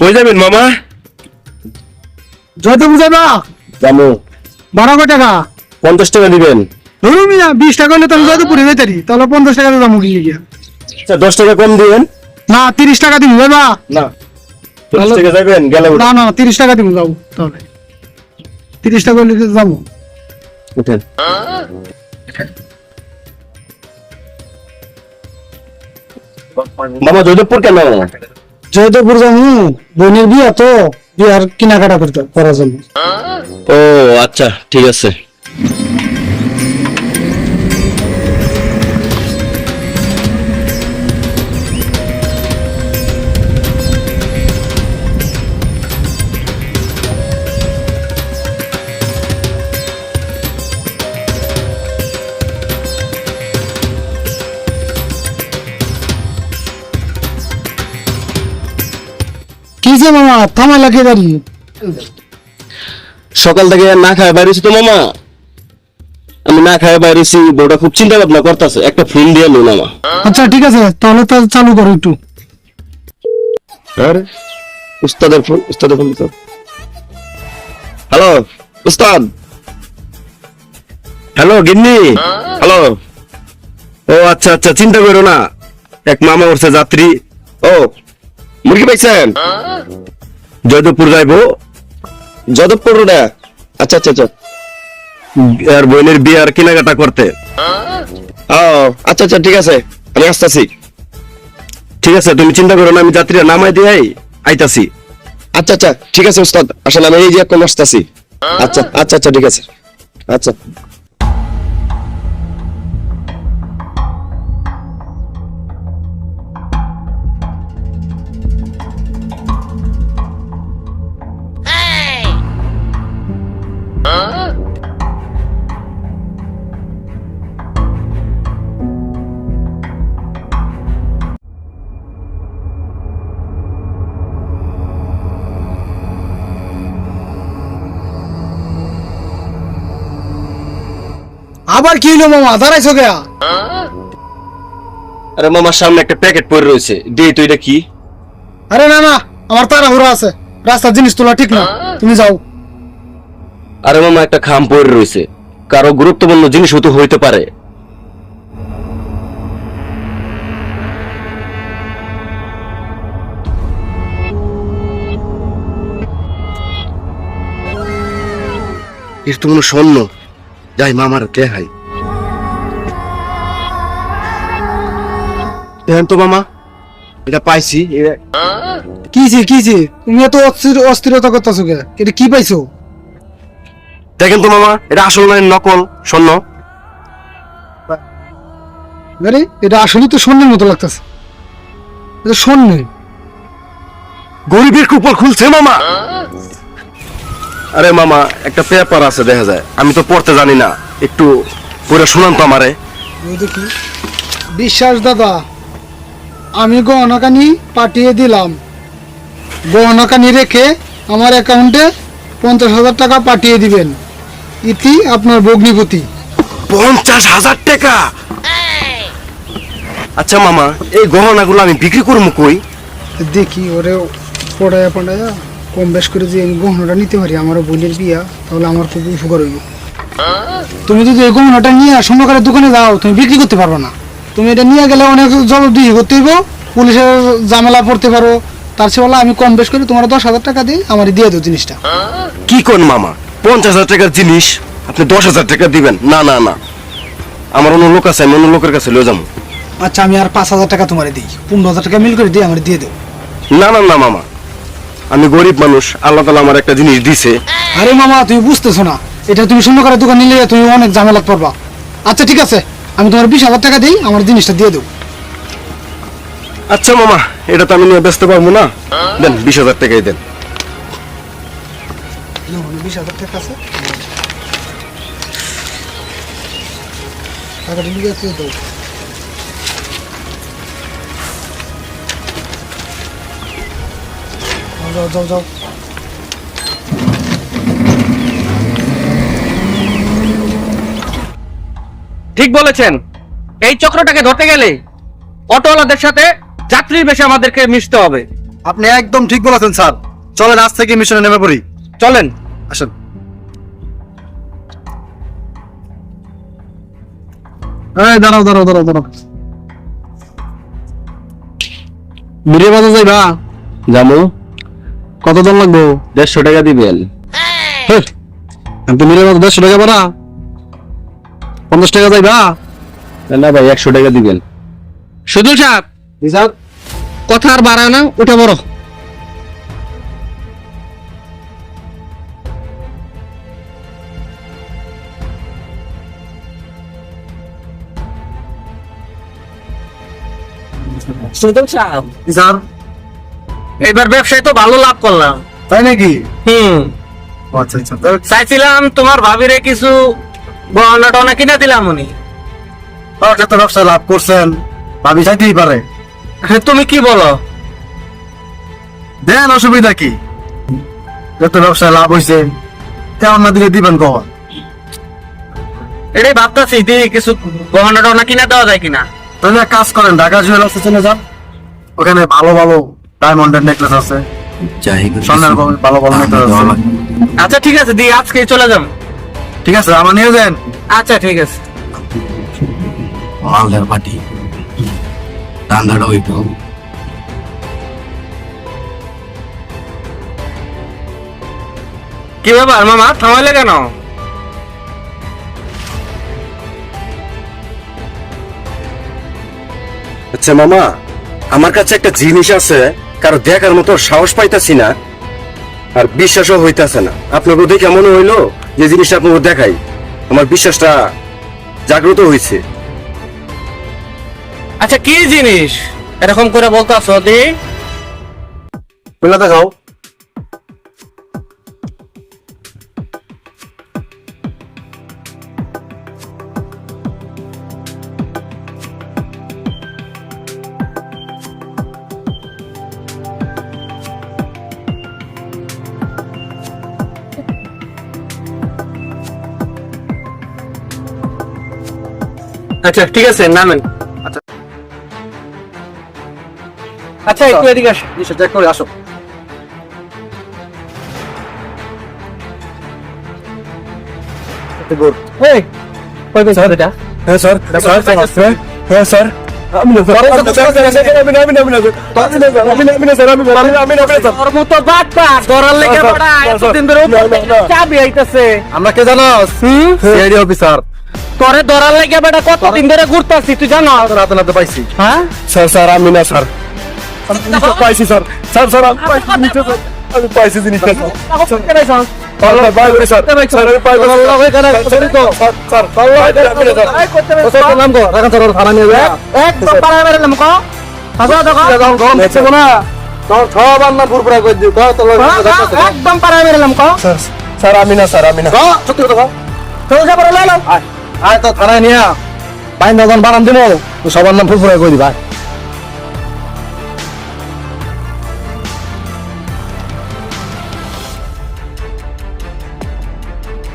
কই যাবেন মামা? যত জামু বারো কয় টাকা? পঞ্চাশ টাকা দিবেন। ধরুন মিয়া বিশ টাকা হলে তাহলে যত পুরে তাহলে পঞ্চাশ টাকা দাম গিয়ে। আচ্ছা দশ টাকা কম দিবেন। না তিরিশ টাকা দিবি যাবা না চল্লিশ টাকা যাবেন গেলে না না তিরিশ টাকা দিব যাব তাহলে। তিরিশ টাকা হলে যাব। উঠেন। মামা জয়দেবপুর কেন? জয়দেবপুর যাব বোনের বিয়া তো বিয়ার কেনাকাটা করতে করার জন্য। ও আচ্ছা ঠিক আছে। কি মামা থামা লাগিয়ে দাঁড়িয়ে সকাল থেকে না খায় বাইরেছি তো মামা। আমি না খায় বাইরেছি বউটা খুব চিন্তা ভাবনা করতেছে। একটা ফোন দিয়ে লো মামা। আচ্ছা ঠিক আছে তাহলে তো চালু করো একটু। আরে উস্তাদের ফোন উস্তাদের ফোন তো হ্যালো উস্তাদ। হ্যালো গিন্নি। হ্যালো। ও আচ্ছা আচ্ছা চিন্তা করো না। এক মামা উঠছে যাত্রী। ও মুরগি পাইছেন? জয়দেবপুর যাইবো। যাদবপুর রোডে আচ্ছা আচ্ছা আচ্ছা। আর বোনের বিয়ার কেনাকাটা করতে। ও আচ্ছা আচ্ছা ঠিক আছে। আমি আসতেছি। ঠিক আছে তুমি চিন্তা করো না আমি যাত্রীরা নামাই দিয়ে আইতাছি। আচ্ছা আচ্ছা ঠিক আছে উস্তাদ আসলে আমি এই যে এখন আসতেছি। আচ্ছা আচ্ছা আচ্ছা ঠিক আছে। আচ্ছা। আবার কি হলো মামা? দাঁড়াইছো গেয়া আরে মামার সামনে একটা প্যাকেট পড়ে রয়েছে। দে তো এটা কি? আরে না না আমার তাড়াহুড়া আছে। রাস্তার জিনিস তোলা ঠিক না। তুমি যাও। আরে মামা একটা খাম পড়ে রয়েছে। কারও গুরুত্বপূর্ণ জিনিস হতে হইতে পারে। এর তো কোনো স্বর্ণ। যাই মামার দেখাই দেখেন তো মামা। এটা পাইছি এ- কিছে কিছে তুমি এত অস্থির অস্থিরতা করতেছো কে? এটা কি পাইছো? দেখেন তো মামা এটা আসল মানে নকল স্বর্ণ। আরে এটা আসলে তো স্বর্ণের মতো লাগতেছে। এটা স্বর্ণ গরিবের কুপর খুলছে মামা। আরে মামা একটা পেপার আছে দেখা যায়। আমি তো পড়তে জানি না। একটু পড়ে শুনান তো আমারে। দেখি। বিশ্বাস দাদা আমি গহনাকানি পাঠিয়ে দিলাম। গহনাকানি রেখে আমার অ্যাকাউন্টে পঞ্চাশ হাজার টাকা পাঠিয়ে দিবেন। ইতি আপনার ভগ্নিপতি। পঞ্চাশ হাজার টাকা? আচ্ছা মামা এই গহনাগুলো আমি বিক্রি করব কই? দেখি ওরে পড়ায় পড়ায়া কম বেশ করে যে আমি গহনাটা নিতে পারি আমার বোনের বিয়া তাহলে আমার খুব উপকার হইব। তুমি যদি এই গহনাটা নিয়ে সমকারের দোকানে যাও তুমি বিক্রি করতে পারবে না। তুমি এটা নিয়ে গেলে অনেক জবাবদিহি করতে হইব পুলিশের ঝামেলা পড়তে পারো। তার চেয়ে বলো আমি কম বেশ করে তোমার দশ হাজার টাকা দিই আমার দিয়ে দাও জিনিসটা। কি কোন মামা? পঞ্চাশ হাজার টাকার জিনিস আপনি দশ হাজার টাকা দিবেন। না না না। আমার অন্য লোক আছে আমি অন্য লোকের কাছে লয়ে যাব। আচ্ছা আমি আর পাঁচ হাজার টাকা তোমার দিই। পনেরো হাজার টাকা মিল করে দিই আমার দিয়ে দেবো না না না মামা। আমি গরিব মানুষ আল্লাহ তালা আমার একটা জিনিস দিছে। আরে মামা তুমি বুঝতেছো না। এটা তুমি স্বর্ণকারের দোকান নিলে তুমি অনেক ঝামেলা পড়বা। আচ্ছা ঠিক আছে। আমি তোমার বিশ হাজার টাকা দিই আমার জিনিসটা দিয়ে দেবো। আচ্ছা মামা এটা তো আমি নিয়ে ব্যস্ত পারব না। দেন বিশ হাজার টাকাই দেন। বিশ হাজার টাকা আছে। টাকাটা নিয়ে দিয়ে দাও যাও যাও যাও ঠিক বলেছেন। এই চক্রটাকে ধরতে গেলে অটোওয়ালাদের সাথে যাত্রীর বেশে আমাদেরকে মিশতে হবে। আপনি একদম ঠিক বলেছেন স্যার। চলেন আজ থেকে মিশনে নেমে পড়ি। চলেন। আসেন। এই দাঁড়াও দাঁড়াও দাঁড়াও দাঁড়াও। বিড়ে বাজা যাইবা? জামু কত দাম লাগবো? দেড়শো টাকা দিবেন তো মিলে দেড়শো টাকা বাড়া পঞ্চাশ টাকা যাইবা না ভাই একশো টাকা দিবেন সুদুল সাহেব স্যার। কথা আর বাড়ায় না উঠে বড় সুদুল সাহেব স্যার। এবার ব্যবসায় তো ভালো লাভ করলাম। তাই নাকি? হুম। আচ্ছা আচ্ছা চাইছিলাম তোমার ভাবিরে কিছু গহনা টনা কিনে দিলাম উনি। যত ব্যবসা লাভ করছেন ভাবি চাইতেই পারে। তুমি কি বলো? দেন অসুবিধা কি? যত ব্যবসায় লাভ হয়েছে তেমন না দিলে দিবেন কখন? এটাই ভাবতেছি দি কিছু গহনা টনা কিনে দেওয়া যায় কিনা। তাহলে কাজ করেন ঢাকা জুয়েলার্সে চলে যান। ওখানে ভালো ভালো ডায়মন্ডের নেকলেস আছে। স্বর্ণের ভালো ভালো নেকলেস আছে। আচ্ছা ঠিক আছে দি আজকে চলে যাম ঠিক আছে আমার নিয়ে যান। আচ্ছা ঠিক আছে। মালদার পাটি কি ব্যাপার মামা থামাইলে কেন? আচ্ছা মামা আমার কাছে একটা জিনিস আছে। কারও দেখার মতো সাহস পাইতাছি না আর বিশ্বাসও হইতাছে না। আপনার দেখে মনে হইল যে জিনিসটা আপনাকে দেখাই? আমার বিশ্বাসটা জাগ্রত হয়েছে আচ্ছা কি জিনিস? এরকম করে বলতো আসো দি দেখাও আচ্ছা ঠিক আছে নামেন আচ্ছা। আচ্ছা একটু এদিকে আসো জিনিসটা চেক করে আসো এই কই এটা হ্যাঁ স্যার স্যার স্যার হ্যাঁ স্যার আমরা কে জানো সিআইডি অফিসার তোরে ধরার লেগে বেটা কতদিন ধরে ঘুরতাছি তুই জানো? রাতে রাতে পাইছি। হ্যাঁ? স্যার স্যার আমি না স্যার। পাইছি স্যার। স্যার স্যার আমি পাইছি আমি পাইছি জিনিসটা স্যার। কো? একদম পারা বেরলাম ক ক? স্যার আমি না স্যার আমি না। সত্যি কথা কও চল যা পরে লাইলাম আয় তো থানায় নিয়ে। বাইন দাদান দিব সবার নাম ফুরফুরা কই দিবা